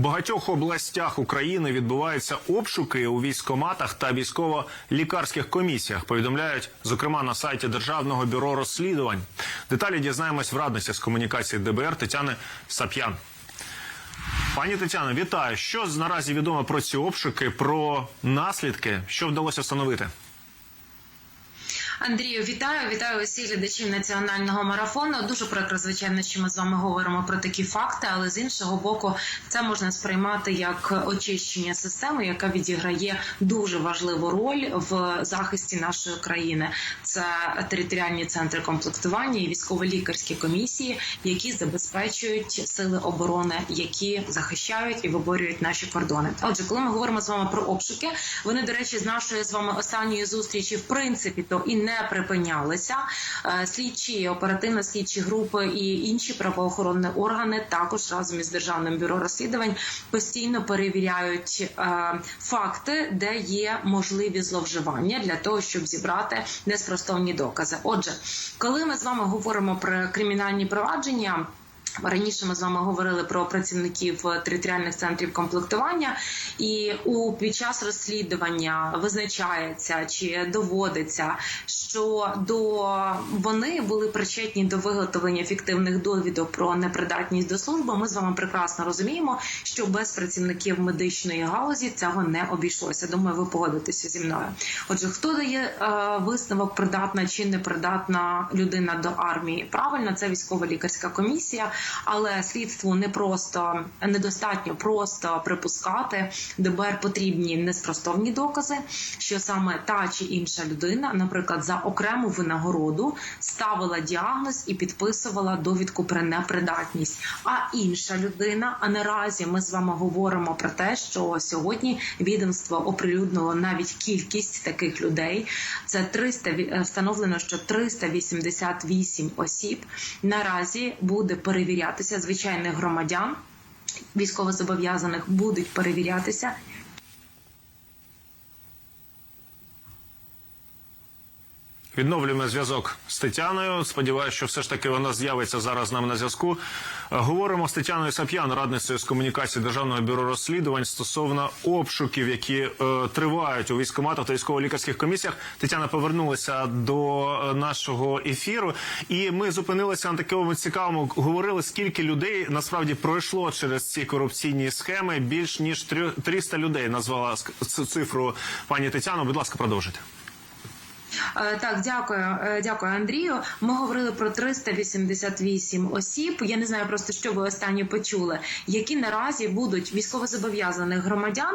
Багатьох областях України відбуваються обшуки у військоматах та військово-лікарських комісіях. Повідомляють, зокрема, на сайті Державного бюро розслідувань. Деталі дізнаємось в радниці з комунікації ДБР Тетяни Сап'ян. Пані Тетяно, вітаю. Що наразі відомо про ці обшуки, про наслідки, що вдалося встановити? Андрію, вітаю, вітаю усіх глядачів національного марафону. Дуже прикро, звичайно, що ми з вами говоримо про такі факти, але з іншого боку, це можна сприймати як очищення системи, яка відіграє дуже важливу роль в захисті нашої країни. Це територіальні центри комплектування і військово-лікарські комісії, які забезпечують сили оборони, які захищають і виборюють наші кордони. Отже, коли ми говоримо з вами про обшуки, вони, до речі, з нашої з вами останньої зустрічі, в принципі, то і не припинялися. Е, Слідчі, оперативно-слідчі групи і інші правоохоронні органи також разом із державним бюро розслідувань постійно перевіряють е, факти, де є можливі зловживання для того, щоб зібрати неспростовні докази. Отже, коли ми з вами говоримо про кримінальні провадження. Раніше ми з вами говорили про працівників територіальних центрів комплектування, і у під час розслідування визначається чи доводиться, що до вони були причетні до виготовлення фіктивних довідок про непридатність до служби. Ми з вами прекрасно розуміємо, що без працівників медичної галузі цього не обійшлося. Думаю, ви погодитеся зі мною. Отже, хто дає е, висновок придатна чи непридатна людина до армії? Правильно, це військово-лікарська комісія, але слідству не просто недостатньо просто припускати. ДБР потрібні неспростовні докази, що саме та чи інша людина, наприклад, за окрему винагороду ставила діагноз і підписувала довідку про непридатність. А інша людина, а наразі ми з вами говоримо про те, що сьогодні відомство оприлюднило навіть кількість таких людей. Це 300, ві- е, встановлено, що 388 осіб наразі буде перевірятися звичайних громадян. Військовозобов'язаних будуть перевірятися Відновлюємо зв'язок з Тетяною. Сподіваюся, що все ж таки вона з'явиться зараз з нами на зв'язку. Е, Говоримо з Тетяною Сап'ян, радницею з комунікації Державного бюро розслідувань стосовно обшуків, які е, тривають у військкоматах та військово-лікарських комісіях. Тетяна повернулася до е, нашого ефіру, і ми зупинилися на такому цікавому. Говорили, скільки людей насправді пройшло через ці корупційні схеми. Більш ніж трьох- 300 людей назвала цифру пані Тетяно. Будь ласка, продовжуйте. Е, Так, дякую, Е, дякую, Андрію. Ми говорили про 388 осіб. Я не знаю просто, що ви останнє почули, які наразі будуть військовозобов'язаних громадян,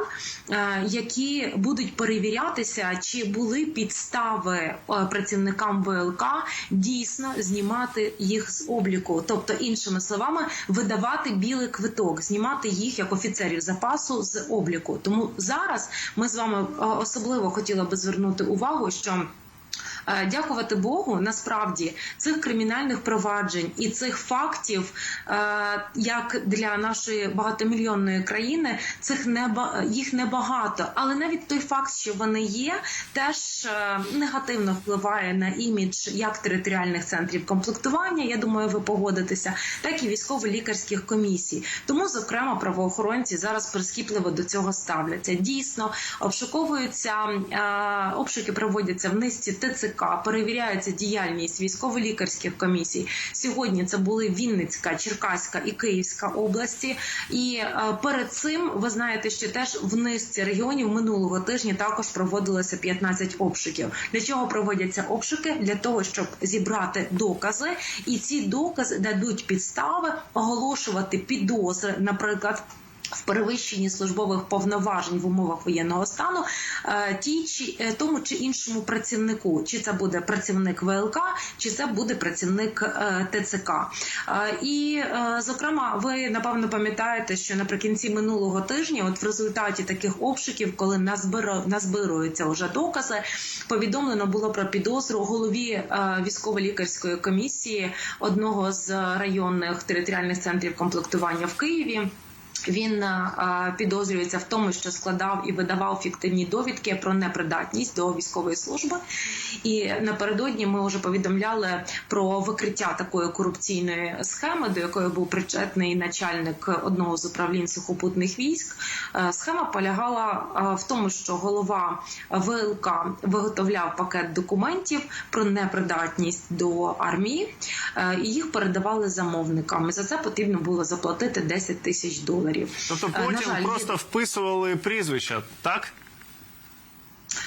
е, які будуть перевірятися, чи були підстави працівникам ВЛК дійсно знімати їх з обліку, тобто, іншими словами, видавати білий квиток, знімати їх як офіцерів запасу з обліку. Тому зараз ми з вами особливо хотіла би звернути увагу, що. Е, Дякувати Богу, насправді цих кримінальних проваджень і цих фактів, е, як для нашої багатомільйонної країни, цих неба їх небагато. Але навіть той факт, що вони є, теж е, негативно впливає на імідж як територіальних центрів комплектування. Я думаю, ви погодитеся, так і військово-лікарських комісій. Тому, зокрема, правоохоронці зараз прискіпливо до цього ставляться. Дійсно, обшуковуються обшуки проводяться в низці ТЦК, перевіряється діяльність військово-лікарських комісій. Сьогодні це були Вінницька, Черкаська і Київська області. І е, перед цим ви знаєте, що теж в низці регіонів минулого тижня також проводилося 15 обшуків. Для чого проводяться обшуки? Для того, щоб зібрати докази, і ці докази дадуть підстави оголошувати підозри, наприклад. В перевищенні службових повноважень в умовах воєнного стану е, ті чи е, тому чи іншому працівнику, чи це буде працівник ВЛК, чи це буде працівник е, ТЦК. І зокрема, ви напевно пам'ятаєте, що наприкінці минулого тижня, от в результаті таких обшуків, коли назбируються вже докази, повідомлено було про підозру голові військово-лікарської комісії одного з районних територіальних центрів комплектування в Києві. Він е, підозрюється в тому, що складав і видавав фіктивні довідки про непридатність до військової служби. І напередодні ми вже повідомляли про викриття такої корупційної схеми, до якої був причетний начальник одного з управлінь сухопутних військ. Е, Схема полягала е, в тому, що голова ВЛК виготовляв пакет документів про непридатність до армії, е, і їх передавали замовникам. За це потрібно було заплатити 10 тисяч доларів. Тобто Е, на потім жаль, просто вписували прізвища, так?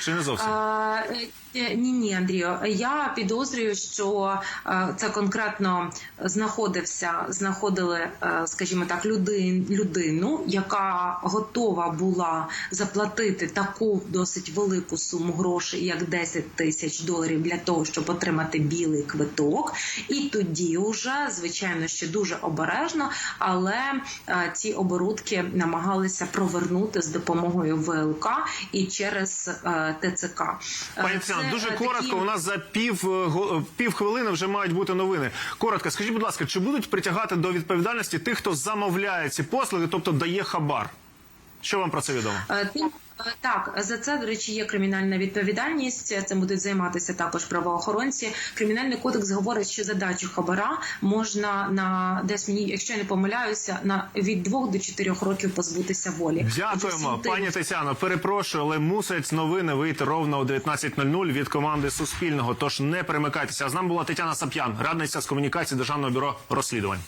Чи не зовсім? Е, Ні, ні, Андрію. Я підозрюю, що е, це конкретно знаходився, знаходили, е, скажімо так, людин, людину, яка готова була заплатити таку досить велику суму грошей, як 10 тисяч доларів, для того, щоб отримати білий квиток. І тоді, вже звичайно, ще дуже обережно, але е, ці оборудки намагалися провернути з допомогою ВЛК і через е, ТЦК. Е, Тетяно, дуже е, коротко. У нас за пів е, го- пів хвилини вже мають бути новини. Коротко, скажіть, будь ласка, чи будуть притягати до відповідальності тих, хто замовляє ці послуги, тобто дає хабар? Що вам про це відомо? Е, тим- е, Так, за це, до речі, є кримінальна відповідальність. Цим будуть займатися також правоохоронці. Кримінальний кодекс говорить, що задачу хабара можна на десь мені, якщо я не помиляюся, на від двох до чотирьох років позбутися волі. Дякуємо, Всім тим, пані Тетяно. Перепрошую, але мусять новини вийти ровно о 19.00 від команди Суспільного. Тож не перемикайтеся. З нами була Тетяна Сап'ян, радниця з комунікації Державного бюро розслідувань.